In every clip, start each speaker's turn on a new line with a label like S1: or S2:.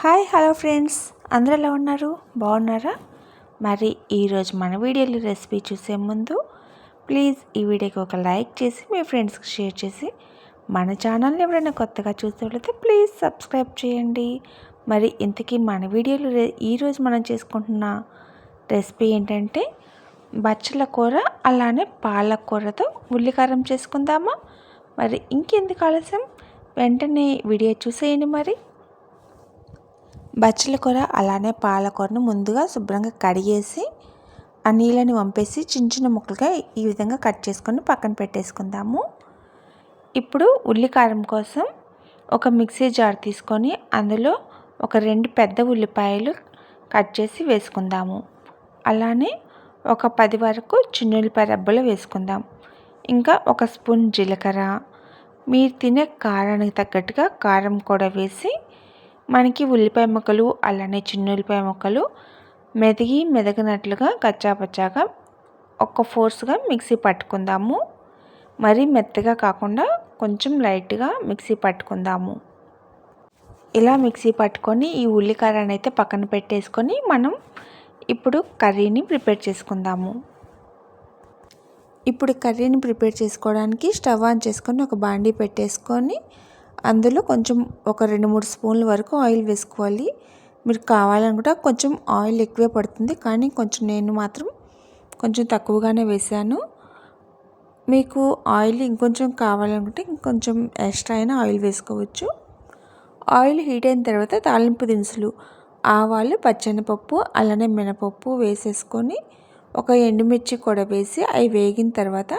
S1: Hi hello friends. అందరూ ఎలా ఉన్నారు? బాగున్నారా? మరి ఈరోజు మన వీడియోలో రెసిపీ చూసే ముందు ప్లీజ్ ఈ వీడియోకి ఒక లైక్ చేసి మీ ఫ్రెండ్స్కి షేర్ చేసి మన ఛానల్ని ఎవరైనా కొత్తగా చూసేవాళ్ళైతే ప్లీజ్ సబ్స్క్రైబ్ చేయండి. మరి ఇంతకీ మన వీడియోలో ఈరోజు మనం చేసుకుంటున్న రెసిపీ ఏంటంటే బచ్చల కూర అలానే పాలకూరతో ఉల్లికారం చేసుకుందామా? మరి ఇంకెందుకు ఆలస్యం? వెంటనే వీడియో చూసేయండి మరి. బచ్చల కూర అలానే పాలకూరను ముందుగా శుభ్రంగా కడిగేసి ఆ నీళ్ళని వంపేసి చిన్న చిన్న ముక్కలుగా ఈ విధంగా కట్ చేసుకొని పక్కన పెట్టేసుకుందాము. ఇప్పుడు ఉల్లికారం కోసం ఒక మిక్సీ జార్ తీసుకొని అందులో ఒక రెండు పెద్ద ఉల్లిపాయలు కట్ చేసి వేసుకుందాము. అలానే ఒక పది వరకు ఉల్లిపాయ రబ్బలు వేసుకుందాం. ఇంకా ఒక స్పూన్ జీలకర్ర మీరు తినే కారానికి తగ్గట్టుగా కారం కూడా వేసి మనకి ఉల్లిపాయ ముక్కలు అలానే చిన్న ఉల్లిపాయ ముక్కలు మెదిగి మెదగినట్లుగా కచ్చాపచ్చాగా ఒక ఫోర్స్గా మిక్సీ పట్టుకుందాము. మరీ మెత్తగా కాకుండా కొంచెం లైట్గా మిక్సీ పట్టుకుందాము. ఇలా మిక్సీ పట్టుకొని ఈ ఉల్లికారాన్ని అయితే పక్కన పెట్టేసుకొని మనం ఇప్పుడు కర్రీని ప్రిపేర్ చేసుకుందాము. ఇప్పుడు కర్రీని ప్రిపేర్ చేసుకోవడానికి స్టవ్ ఆన్ చేసుకొని ఒక బాండీ పెట్టేసుకొని అందులో కొంచెం ఒక రెండు మూడు స్పూన్ల వరకు ఆయిల్ వేసుకోవాలి. మీరు కావాలనుకుంటే కొంచెం ఆయిల్ ఎక్కువే పడుతుంది. కానీ కొంచెం నేను మాత్రం కొంచెం తక్కువగానే వేసాను. మీకు ఆయిల్ ఇంకొంచెం కావాలనుకుంటే ఇంకొంచెం ఎక్స్ట్రా అయినా ఆయిల్ వేసుకోవచ్చు. ఆయిల్ హీట్ అయిన తర్వాత తాలింపు దినుసులు ఆవాలు పచ్చనిపప్పు అలానే మినపప్పు వేసేసుకొని ఒక ఎండుమిర్చి కూడా వేసి అవి వేగిన తర్వాత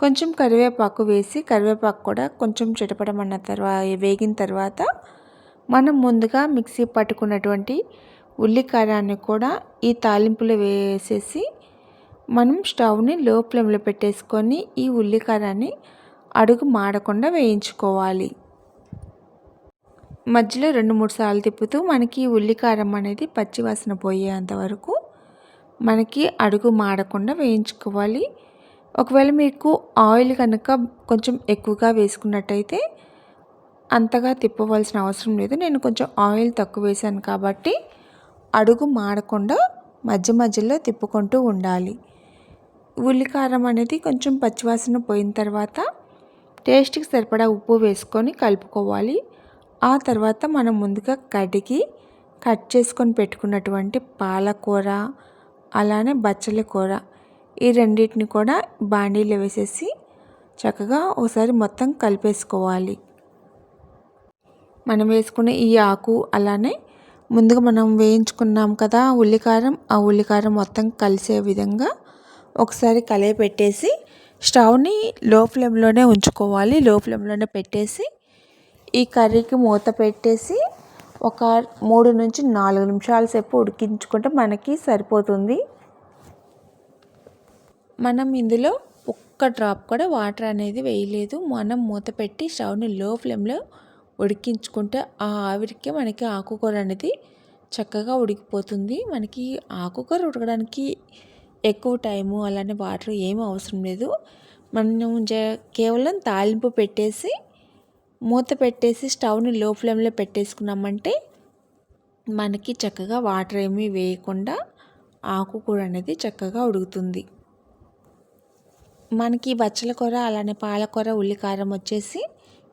S1: కొంచెం కరివేపాకు వేసి కరివేపాకు కూడా కొంచెం చిటపడమన్న తర్వాత వేగిన తర్వాత మనం ముందుగా మిక్సీ పట్టుకున్నటువంటి ఉల్లికారాన్ని కూడా ఈ తాలింపులో వేసేసి మనం స్టవ్ని లో ఫ్లేమ్లో పెట్టేసుకొని ఈ ఉల్లికారాన్ని అడుగు మాడకుండా వేయించుకోవాలి. మధ్యలో రెండు మూడు సార్లు తిప్పుతూ మనకి ఉల్లికారం అనేది పచ్చివాసన పోయేంత వరకు మనకి అడుగు మాడకుండా వేయించుకోవాలి. ఒకవేళ మీకు ఆయిల్ కనుక కొంచెం ఎక్కువగా వేసుకున్నట్టయితే అంతగా తిప్పవలసిన అవసరం లేదు. నేను కొంచెం ఆయిల్ తక్కువ వేసాను కాబట్టి అడుగు మాడకుండా మధ్య మధ్యలో తిప్పుకుంటూ ఉండాలి. ఉల్లికారం అనేది కొంచెం పచ్చివాసన పోయిన తర్వాత టేస్ట్కి సరిపడా ఉప్పు వేసుకొని కలుపుకోవాలి. ఆ తర్వాత మనం ముందుగా కడిగి కట్ చేసుకొని పెట్టుకున్నటువంటి పాలకూర అలానే బచ్చల కూర ఈ రెండింటిని కూడా బాండీలో వేసేసి చక్కగా ఒకసారి మొత్తం కలిపేసుకోవాలి. మనం వేసుకునే ఈ ఆకు అలానే ముందుగా మనం వేయించుకున్నాం కదా ఉల్లికారం ఆ ఉల్లికారం మొత్తం కలిసే విధంగా ఒకసారి కలయ పెట్టేసి స్టవ్ని లో ఫ్లేమ్లోనే ఉంచుకోవాలి. లో ఫ్లేమ్లోనే పెట్టేసి ఈ కర్రీకి మూత పెట్టేసి ఒక మూడు నుంచి నాలుగు నిమిషాల సేపు ఉడికించుకుంటే మనకి సరిపోతుంది. మనం ఇందులో ఒక్క డ్రాప్ కూడా వాటర్ అనేది వేయలేదు. మనం మూత పెట్టి స్టవ్ని లో ఫ్లేమ్లో ఉడికించుకుంటే ఆ ఆవిరికి మనకి ఆకుకూర అనేది చక్కగా ఉడికిపోతుంది. మనకి ఆకుకూర ఉడకడానికి ఎక్కువ టైము అలానే వాటర్ ఏమీ అవసరం లేదు. మనం కేవలం తాలింపు పెట్టేసి మూత పెట్టేసి స్టవ్ని లో ఫ్లేమ్లో పెట్టేసుకున్నామంటే మనకి చక్కగా వాటర్ ఏమీ వేయకుండా ఆకుకూర అనేది చక్కగా ఉడుకుతుంది. మనకి బచ్చల కూర అలానే పాలకూర ఉల్లికారం వచ్చేసి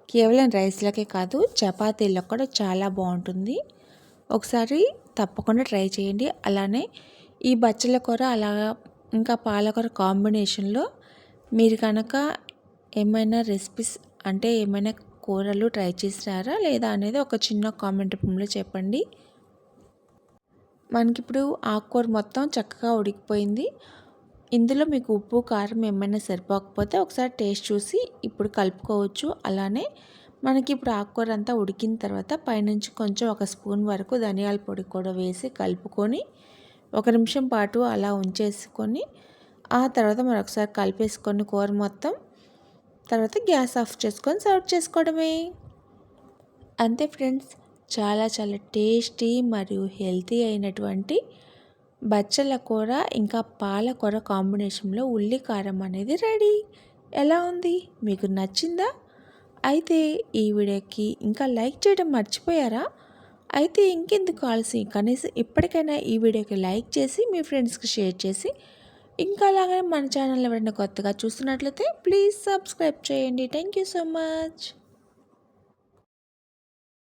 S1: కేవలం రైస్లకే కాదు చపాతీలకు కూడా చాలా బాగుంటుంది. ఒకసారి తప్పకుండా ట్రై చేయండి. అలానే ఈ బచ్చల కూర అలా ఇంకా పాలకూర కాంబినేషన్లో మీరు కనుక ఏమైనా రెసిపీస్ అంటే ఏమైనా కూరలు ట్రై చేసినారా లేదా అనేది ఒక చిన్న కామెంట్ రూపంలో చెప్పండి. మనకిప్పుడు ఆకుకూర మొత్తం చక్కగా ఉడికిపోయింది. ఇందులో మీకు ఉప్పు కారం ఏమైనా సరిపోకపోతే ఒకసారి టేస్ట్ చూసి ఇప్పుడు కలుపుకోవచ్చు. అలానే మనకి ఇప్పుడు ఆకుకూర అంతా ఉడికిన తర్వాత పైనుంచి కొంచెం ఒక స్పూన్ వరకు ధనియాల పొడి కూడా వేసి కలుపుకొని ఒక నిమిషం పాటు అలా ఉంచేసుకొని ఆ తర్వాత మరొకసారి కలిపేసుకొని కూర మొత్తం తర్వాత గ్యాస్ ఆఫ్ చేసుకొని సర్వ్ చేసుకోవడమే. అంతే ఫ్రెండ్స్ చాలా చాలా టేస్టీ మరియు హెల్తీ అయినటువంటి బచ్చల కూర ఇంకా పాలకూర కాంబినేషన్లో ఉల్లి కారం అనేది రెడీ. ఎలా ఉంది? మీకు నచ్చిందా? అయితే ఈ వీడియోకి ఇంకా లైక్ చేయడం మర్చిపోయారా? అయితే ఇంకెందుకు ఆలస్యం? కనీసం ఇప్పటికైనా ఈ వీడియోకి లైక్ చేసి మీ ఫ్రెండ్స్కి షేర్ చేసి ఇంకా అలాగే మన ఛానల్ ఎవరైనా కొత్తగా చూస్తున్నట్లయితే ప్లీజ్ సబ్స్క్రైబ్ చేయండి. Thank you so much.